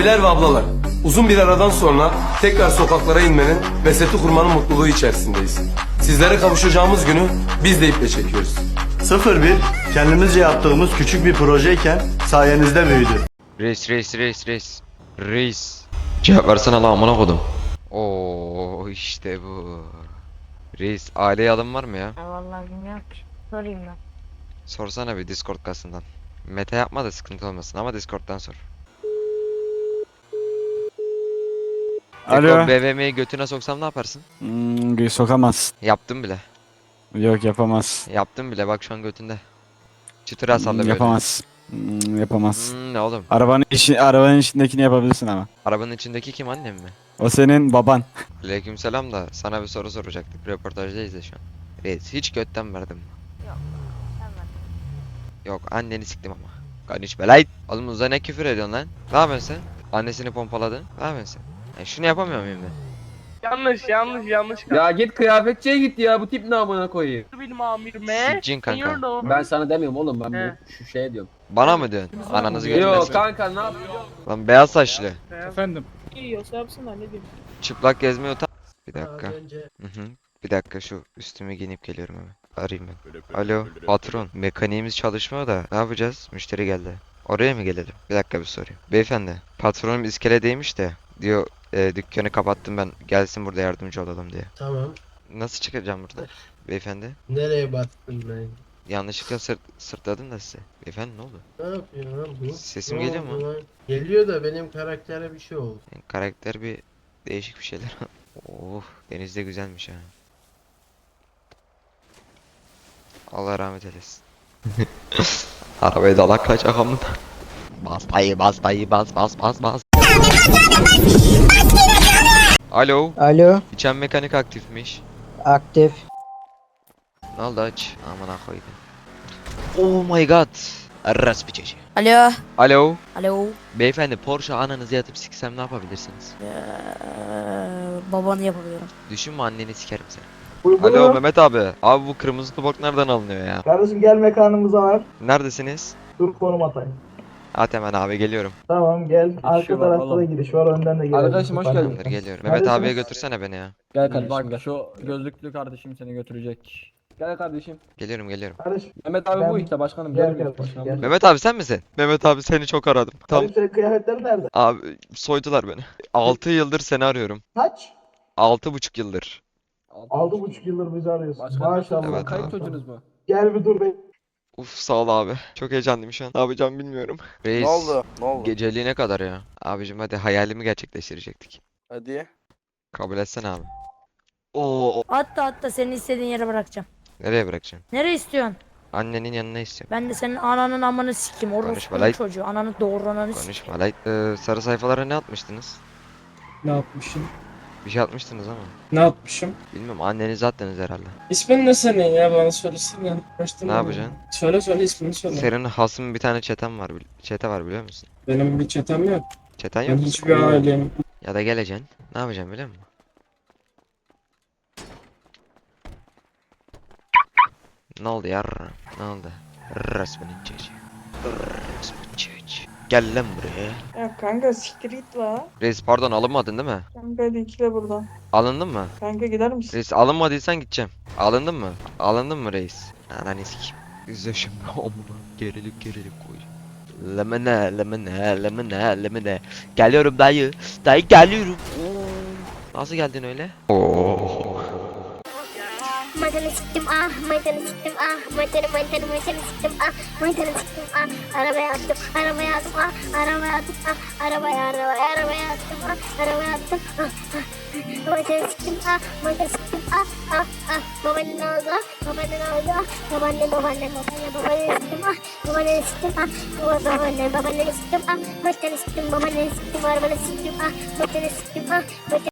Abiler ve ablalar, uzun bir aradan sonra tekrar sokaklara inmenin ve seti kurmanın mutluluğu içerisindeyiz. Sizlere kavuşacağımız günü biz de iple çekiyoruz. 01 kendimizce yaptığımız küçük bir projeyken sayenizde büyüdü. Reis reis reis reis. Reis. Cevap versene lan amına kodum. Oo işte bu. Reis aileye alım var mı ya? Ha, vallahi bilmiyorum ki. Sorayım ben. Sorsana bir Discord kasından. Meta yapma da sıkıntı olmasın ama Discord'dan sor. Alo. Alo. BVM'yi götüne soksam ne yaparsın? Hmm, sokamaz. Yaptım bile. Yok yapamaz. Yaptım bile bak şu an götünde. Çıtıra salla Hmm, böyle. yapamaz. Hmm, yapamaz. Hmm, ne oğlum? Arabanın işi, arabanın içindekini yapabilirsin ama. Arabanın içindeki kim annem mi? O senin baban. Aleykümselam da sana bir soru soracaktık. Röportajdayız ya şu an. Reis hiç götten verdim mi? Hemen. Yok anneni siktim ama. Konuşma lan. Oğlum uza ne küfür ediyorsun lan? Ne yapıyorsun sen? Annesini pompaladın. Ne yapıyorsun sen? Ya şunu yapamıyor muyum ben? Yanlış yanlış yanlış. Ya git kıyafetçiye git ya bu tip ne amına koyayım. benim amirime. Siccin kanka. Ben sana demiyorum oğlum ben He. bu şu şeye diyorum. Bana mı diyorsun? Ananızı Yok götürmesin. kanka ne yapıyorsun? Lan beyaz saçlı. Efendim. Yiyorsa yapsınlar ne diyeyim. Çıplak gezmeye utan. Bir dakika. Hı hı. Bir dakika şu üstümü giyinip geliyorum hemen. Arayayım ben. Alo patron. Mekaniğimiz çalışmıyor da ne yapacağız? Müşteri geldi. Oraya mı gelelim? Bir dakika bir sorayım. Beyefendi patronum iskeledeymiş de diyor e, dükkanı kapattım ben gelsin burada yardımcı olalım diye. Tamam. Nasıl çıkacağım burada? Beyefendi. Nereye bastın ben? Yanlışlıkla sırt, sırtladım da size. Beyefendi ne oldu? Ne yapıyorsun lan bu? Sesim Ne geliyor oldu mu? lan? Geliyor da benim karaktere bir şey oldu. Yani karakter bir değişik bir şeyler. oh deniz de güzelmiş ha. Allah rahmet eylesin. Arabaya dalak kaçak amına. Bas dayı bas dayı bas bas bas bas. Alo. Alo, İçen mekanik aktifmiş. aktif. Ne oldu aç? Amına koydum. Oh my god. Arras bir çocuğu. Alo. Alo. Alo. Beyefendi Porsche ananızı yatıp siksem ne yapabilirsiniz? Ee, babanı yapabiliyorum. Düşünme anneni sikerim seni. Alo Mehmet abi. Abi bu kırmızı bok nereden alınıyor ya? Kardeşim gel mekanımıza var. Neredesiniz? Dur konum atayım. At hemen abi geliyorum. Tamam gel. Arka tarafta da giriş var, önden de gelelim. Arkadaşım, hoş Tamam. geldin. Tamamdır geliyorum. Mehmet abiye Neredesiniz? götürsene beni ya. Gel kardeşim Bak şu gözlüklü kardeşim seni götürecek. Gel kardeşim. Geliyorum geliyorum. Kardeşim Mehmet abi Ben- bu işte başkanım. Gel görmüyor kardeşim, musun? gel. Mehmet abi sen misin? Mehmet abi seni çok aradım. Tam Kardeşim senin kıyafetlerin nerede? abi soydular beni. 6 yıldır seni arıyorum. Kaç? 6,5 yıldır. Altı buçuk yıldır bizi arıyorsun. Başkanım Maşallah. Evet kayıp çocuğunuz mu? Gel bir dur be. Uf sağ ol abi. Çok heyecanlıyım şu an. Ne yapacağımı bilmiyorum. Reis. Ne oldu? Ne oldu? Geceliğine kadar ya. Abicim hadi hayalimi gerçekleştirecektik. Hadi. Kabul etsene abi. Oo. Hatta hatta senin istediğin yere bırakacağım. Nereye bırakacağım? Nereye istiyorsun? Annenin yanına istiyorum. Ben de senin ananın amını sikeyim. Konuşma lan. çocuğu. Ananı doğurananı sikeyim. Konuşma lan. Ee, sarı sayfalara ne atmıştınız? Ne yapmışım? Bir şey atmıştınız ama. Ne yapmışım? Bilmiyorum annenizi attınız herhalde. İsmin ne senin ya bana söylesene. Ne yapacaksın? Söyle söyle ismini söyle. Senin hasım bir tane çeten var. Çete var biliyor musun? Benim bir çetem yok. Çeten Ben yok mu? hiçbir ailem. Ya da geleceksin. Ne yapacaksın biliyor musun? Ne oldu ya? Ne oldu? Resminin çocuğu. Gel lan buraya. Ya kanka siktir git la. Reis pardon alınmadın değil mi? Kanka hadi ikile buradan. Alındın mı? Kanka gider misin? Reis alınmadıysan gideceğim. Alındın mı? Alındın mı reis? Ananı sikeyim. İzle şimdi omuna gerilik gerilik koy. Lemene lemene lemene lemene. Geliyorum dayı. Dayı geliyorum. Oo. Nasıl geldin öyle? Oo. Maydanı siktim ah, maydanı siktim ah, maydanı maydanı maydanı siktim ah, maydanı siktim ah, arabaya attım, arabaya attım ah, arabaya attım ah, arabaya arabaya arabaya attım ah, arabaya attım ah, ah, maydanı siktim ah, maydanı siktim ah, ah, ah, babanın oldu ah, babanın oldu ah, babaanne babaanne babaanne babaanne siktim ah, babaanne siktim ah, baba babaanne babaanne siktim ah, maydanı siktim babaanne siktim arabanı siktim ah, maydanı siktim ah,